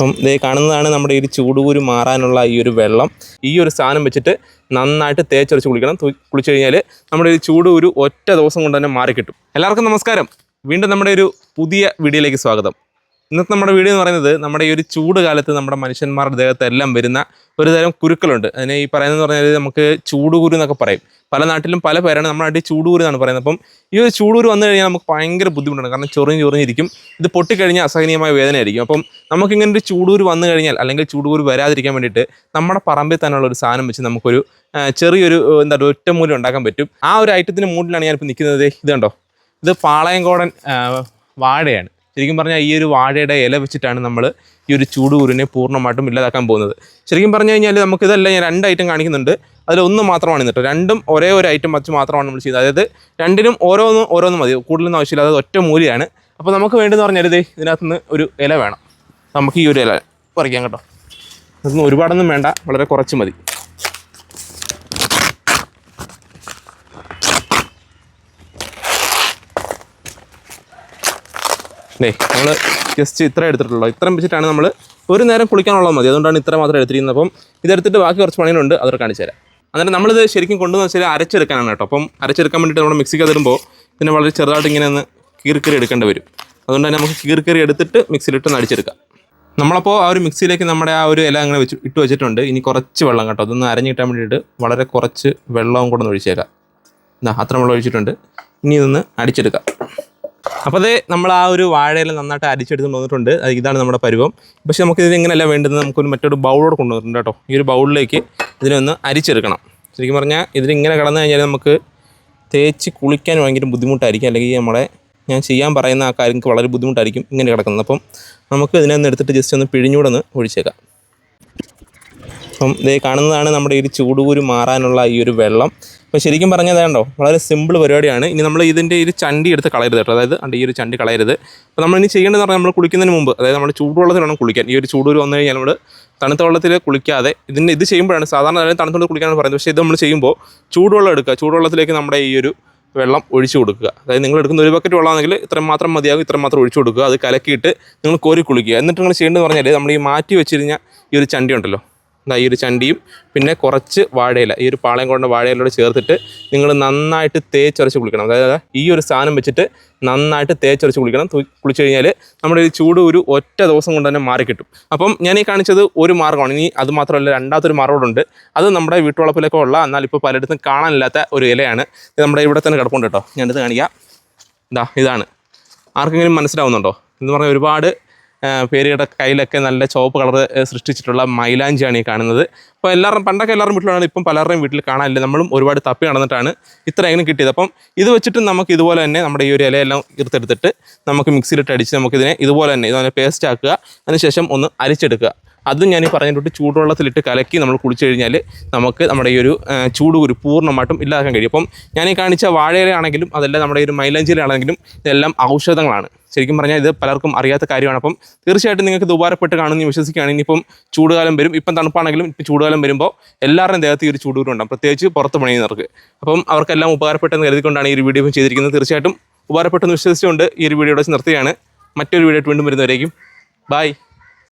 അപ്പം ഇതേ കാണുന്നതാണ് നമ്മുടെ ഈ ചൂടുകൂര് മാറാനുള്ള ഈ ഒരു വെള്ളം. ഈ ഒരു സാധനം വെച്ചിട്ട് നന്നായിട്ട് തേച്ചൊരച്ച് കുളിക്കണം. കുളിച്ചു കഴിഞ്ഞാൽ നമ്മുടെ ഈ ചൂടുകൂര് ഒറ്റ ദിവസം കൊണ്ട് തന്നെ മാറിക്കിട്ടും. എല്ലാവർക്കും നമസ്കാരം. വീണ്ടും നമ്മുടെ ഒരു പുതിയ വീഡിയോയിലേക്ക് സ്വാഗതം. ഇന്നത്തെ നമ്മുടെ വീഡിയോ എന്ന് പറയുന്നത് നമ്മുടെ ഈ ഒരു ചൂട് കാലത്ത് നമ്മുടെ മനുഷ്യന്മാരുടെ ദേഹത്തെല്ലാം വരുന്ന ഒരു തരം കുരുക്കളുണ്ട്. അതിനെ ഈ പറയുന്നത് പറഞ്ഞാൽ നമുക്ക് ചൂടുകുരു എന്നൊക്കെ പറയും. പല നാട്ടിലും പല പേരാണ് നമ്മുടെ നാട്ടിൽ ചൂടുകുരു എന്നാണ് പറയുന്നത്. അപ്പം ഈ ഒരു ചൂടൂര് വന്നു കഴിഞ്ഞാൽ നമുക്ക് ഭയങ്കര ബുദ്ധിമുട്ടാണ്. കാരണം ചൊറിഞ്ഞ് ചൊറിഞ്ഞിരിക്കും ഇത് പൊട്ടിക്കഴിഞ്ഞാൽ അസഹനീയമായ വേദനയായിരിക്കും. അപ്പം നമുക്ക് ഇങ്ങനെ ഒരു ചൂടൂര് വന്നു കഴിഞ്ഞാൽ അല്ലെങ്കിൽ ചൂടൂര് വരാതിരിക്കാൻ വേണ്ടിയിട്ട് നമ്മുടെ പറമ്പിൽ തന്നെയുള്ള ഒരു സാധനം വെച്ച് നമുക്കൊരു ചെറിയൊരു എന്താ പറയുക ഒറ്റമൂലം ഉണ്ടാക്കാൻ പറ്റും. ആ ഒരു ഐറ്റത്തിന്റെ മൂടിലാണ് ഞാനിപ്പോൾ നിൽക്കുന്നത്. ഇത് കണ്ടോ? ഇത് പാളയംകോടൻ വാഴയാണ്. ശരിക്കും പറഞ്ഞാൽ ഈ ഒരു വാഴയുടെ ഇല വെച്ചിട്ടാണ് നമ്മൾ ഈ ഒരു ചൂടുകുരുവിനെ പൂർണമായിട്ടും ഇല്ലാതാക്കാൻ പോകുന്നത്. ശരിക്കും പറഞ്ഞു കഴിഞ്ഞാൽ നമുക്ക് ഇതെല്ലാം ഞാൻ രണ്ട് ഐറ്റം കാണിക്കുന്നുണ്ട്. അതിലൊന്ന് മാത്രമാണ് ഇന്നിട്ട്. രണ്ടും ഒരേ ഒരു ഐറ്റം വച്ച് മാത്രമാണ് നമ്മൾ ചെയ്യുന്നത്. അതായത് രണ്ടിനും ഓരോന്നും ഓരോന്നും മതി. കൂടുതലൊന്നും ആവശ്യമില്ല അത് ഒറ്റ മൂലിയാണ്. അപ്പോൾ നമുക്ക് വേണ്ടതെന്ന് പറഞ്ഞാൽ ഇതേ ഇതിനകത്ത് നിന്ന് ഒരു ഇല വേണം. നമുക്ക് ഈ ഒരു ഇല പറിക്കാം കേട്ടോ. അതൊന്നും ഒരുപാടൊന്നും വേണ്ട. വളരെ കുറച്ച് മതി. ഡേ നമ്മൾ ജസ്റ്റ് ഇത്ര എടുത്തിട്ടുള്ളൂ. ഇത്രയും വെച്ചിട്ടാണ് നമ്മൾ ഒരു നേരം കുളിക്കാനുള്ളത് മതി. അതുകൊണ്ടാണ് ഇത്ര മാത്രം എടുത്തിരിക്കുന്നത്. അപ്പം ഇതെടുത്തിട്ട് ബാക്കി കുറച്ച് പണികളുണ്ട്. അതൊക്കെ കാണിച്ചു തരാം. അന്നേരം നമ്മളിത് ശരിക്കും കൊണ്ടുവന്ന് വെച്ചാൽ അരച്ചെടുക്കാനാണ് കേട്ടോ. അപ്പം അരച്ചെടുക്കാൻ വേണ്ടിയിട്ട് നമ്മൾ മിക്സിക്ക് അതിടുമ്പോൾ ഇതിനെ വളരെ ചെറുതായിട്ട് ഇങ്ങനെ ഒന്ന് കീറിക്കറി എടുക്കേണ്ടി വരും. അതുകൊണ്ട് തന്നെ നമുക്ക് കീറിക്കറി എടുത്തിട്ട് മിക്സിയിലിട്ട് അടിച്ചെടുക്കാം. നമ്മളപ്പോൾ ആ ഒരു മിക്സിയിലേക്ക് നമ്മുടെ ആ ഒരു ഇല അങ്ങനെ വെച്ച് ഇട്ട് വെച്ചിട്ടുണ്ട്. ഇനി കുറച്ച് വെള്ളം കേട്ടോ. അതൊന്ന് അരഞ്ഞ് കിട്ടാൻ വേണ്ടിയിട്ട് വളരെ കുറച്ച് വെള്ളവും കൂടെ ഒന്ന് ഒഴിച്ചേക്കാം എന്നാ അത്ര വെള്ളം ഒഴിച്ചിട്ടുണ്ട്. ഇനി ഇതൊന്ന് അടിച്ചെടുക്കാം. അപ്പോൾ അതേ നമ്മൾ ആ ഒരു വാഴയില നന്നായിട്ട് അരിച്ചെടുത്ത് വന്നിട്ടുണ്ട്. ഇതാണ് നമ്മുടെ പരുവം. പക്ഷേ നമുക്ക് ഇത് എങ്ങനെയല്ല വേണ്ടത്. നമുക്കൊരു മറ്റൊരു ബൗളോട് കൊണ്ടുവന്നിട്ടുണ്ട് കേട്ടോ. ഈ ഒരു ബൗളിലേക്ക് ഇതിനൊന്ന് അരിച്ചെടുക്കണം. ശരിക്കും പറഞ്ഞാൽ ഇതിലിങ്ങനെ കിടന്നു കഴിഞ്ഞാൽ നമുക്ക് തേച്ച് കുളിക്കാൻ ഭയങ്കര ബുദ്ധിമുട്ടായിരിക്കും. അല്ലെങ്കിൽ നമ്മുടെ ഞാൻ ചെയ്യാൻ പറയുന്ന ആ കാര്യങ്ങൾക്ക് വളരെ ബുദ്ധിമുട്ടായിരിക്കും ഇങ്ങനെ കിടക്കുന്നത്. അപ്പം നമുക്ക് ഇതിനെ ഒന്ന് എടുത്തിട്ട് ജസ്റ്റ് ഒന്ന് പിഴിഞ്ഞൂടെ ഒന്ന് ഒഴിച്ചേക്കാം. അപ്പം ഇതേ കാണുന്നതാണ് നമ്മുടെ ഈ ചൂടുകൂര് മാറാനുള്ള ഈ ഒരു വെള്ളം. അപ്പോൾ ശരിക്കും പറഞ്ഞാൽ വേണ്ടോ വളരെ സിമ്പിൾ പരിപാടിയാണ്. ഇനി നമ്മൾ ഇതിന്റെ ഈ ചണ്ടി എടുത്ത് കളയരുത് കേട്ടോ. അതായത് അണ്ട് ഈ ഒരു ചണ്ടി കളയരുത്. അപ്പോൾ നമ്മൾ ഇനി ചെയ്യേണ്ടതെന്ന് പറഞ്ഞാൽ നമ്മൾ കുളിക്കുന്നതിന് മുമ്പ് അതായത് നമ്മൾ ചൂടുവെള്ളത്തിൽ വേണം കുളിക്കാൻ. ഈ ഒരു ചൂടൂര് വന്നു കഴിഞ്ഞാൽ നമ്മൾ തണുത്ത വെള്ളത്തിൽ കുളിക്കാതെ ഇതിന്റെ ഇത് ചെയ്യുമ്പോഴാണ് സാധാരണ തണുത്ത വെള്ളത്തിൽ കുളിക്കാനാണ് പറയുന്നത്. പക്ഷേ ഇത് നമ്മൾ ചെയ്യുമ്പോൾ ചൂടുവെള്ളം എടുക്കുക. ചൂടുവെള്ളത്തിലേക്ക് നമ്മുടെ ഈ ഒരു വെള്ളം ഒഴിച്ചു കൊടുക്കുക. അതായത് നിങ്ങൾ എടുക്കുന്ന ഒരു ബക്കറ്റ് വെള്ളമാണെങ്കിൽ ഇത്രയും മാത്രം മതിയാകും ഇത്രയും മാത്രം ഒഴിച്ചു കൊടുക്കുക. അത് കലക്കിയിട്ട് നിങ്ങൾ കോരി കുളിക്കുക. എന്നിട്ട് നിങ്ങൾ ചെയ്യേണ്ടതെന്ന് പറഞ്ഞാൽ നമ്മൾ ഈ മാറ്റി വെച്ചിരുന്ന ഈ ഒരു ചണ്ടി ഉണ്ടല്ലോ ഈ ഒരു ചണ്ടിയും പിന്നെ കുറച്ച് വാഴയില ഈ ഒരു പാളയം കൊണ്ട വാഴയിലോട് ചേർത്തിട്ട് നിങ്ങൾ നന്നായിട്ട് തേച്ചൊരച്ച് കുളിക്കണം. അതായത് ഈ ഒരു സാധനം വെച്ചിട്ട് നന്നായിട്ട് തേച്ചൊരച്ച് കുളിക്കണം. കുളിച്ചു കഴിഞ്ഞാൽ നമ്മുടെ ഈ ചൂട് ഒരു ഒറ്റ ദിവസം കൊണ്ട് തന്നെ മാറിക്കിട്ടും അപ്പം ഞാൻ ഈ കാണിച്ചത് ഒരു മാർഗമാണ്. ഇനി അത് മാത്രമല്ല രണ്ടാമത്തൊരു മാർഗമുണ്ട് അത് നമ്മുടെ വീട്ടുവളപ്പിലൊക്കെ ഉള്ള എന്നാൽ ഇപ്പോൾ പലയിടത്തും കാണാനില്ലാത്ത ഒരു ഇലയാണ്. ഇത് നമ്മുടെ ഇവിടെ തന്നെ കിടപ്പുണ്ട് കേട്ടോ. ഞാനിത് കാണിക്കാം. ഇതാ ഇതാണ്. ആർക്കെങ്കിലും മനസ്സിലാവുന്നുണ്ടോ? എന്ന് പറഞ്ഞാൽ ഒരുപാട് ആ, പേരുകളുടെ കയ്യിലൊക്കെ നല്ല ചുവപ്പ് കളർ സൃഷ്ടിച്ചിട്ടുള്ള മൈലാഞ്ചിയാണ് ഈ കാണുന്നത്. അപ്പോൾ എല്ലാവരും പണ്ടൊക്കെ എല്ലാവരും വീട്ടിലാണ് ഇപ്പം പലരുടെയും വീട്ടിൽ കാണാനില്ല. നമ്മളും ഒരുപാട് തപ്പി നടന്നിട്ടാണ് ഇത്രയെങ്കിലും കിട്ടിയത്. അപ്പം ഇത് വെച്ചിട്ട് നമുക്ക് ഇതുപോലെ തന്നെ നമ്മുടെ ഈ ഒരു ഇലയെല്ലാം ഇർത്തെടുത്തിട്ട് നമുക്ക് മിക്സിയിലിട്ട് അടിച്ച് നമുക്കിതിനെ ഇതുപോലെ തന്നെ ഇതുപോലെ പേസ്റ്റ് ആക്കുക. അതിനുശേഷം ഒന്ന് അരിച്ചെടുക്കുക. അതും ഞാൻ പറഞ്ഞിട്ട് ചൂടുവെള്ളത്തിലിട്ട് കലക്കി നമ്മൾ കുളിച്ചു കഴിഞ്ഞാൽ നമുക്ക് നമ്മുടെ ഈ ഒരു ചൂടുകുരു പൂർണമായിട്ടും ഇല്ലാതാക്കാൻ കഴിയും. അപ്പം ഞാൻ ഈ കാണിച്ച വാഴയിലാണെങ്കിലും അതല്ല നമ്മുടെ ഈ ഒരു മൈലഞ്ചിലാണെങ്കിലും ഇതെല്ലാം ഔഷധങ്ങളാണ്. ശരിക്കും പറഞ്ഞാൽ ഇത് പലർക്കും അറിയാത്ത കാര്യമാണ്. അപ്പം തീർച്ചയായിട്ടും നിങ്ങൾക്ക് ഇത് ഉപകാരപ്പെട്ട് കാണുമെന്ന് വിശ്വസിക്കുകയാണ് ഇനിയിപ്പം ചൂടുകാലം വരും. ഇപ്പം തണുപ്പാണെങ്കിലും ഇപ്പം ചൂടുകാലം വരുമ്പോൾ എല്ലാവരുടെയും ദേഹത്ത് ഈ ഒരു ചൂടുകൂരുണ്ടാകും പ്രത്യേകിച്ച് പുറത്ത് പണിയുന്നവർക്ക്. അപ്പം അവർക്കെല്ലാം ഉപകാരപ്പെട്ടെന്ന് കരുതിക്കൊണ്ടാണ് ഈ ഒരു വീഡിയോ ചെയ്തിരിക്കുന്നത്. തീർച്ചയായിട്ടും ഉപകാരപ്പെട്ടെന്ന് വിശ്വസിച്ചുകൊണ്ട് ഈ ഒരു വീഡിയോ നിർത്തുകയാണ്. മറ്റൊരു വീഡിയോ വീണ്ടും വരുന്നവരേക്കും. ബൈ.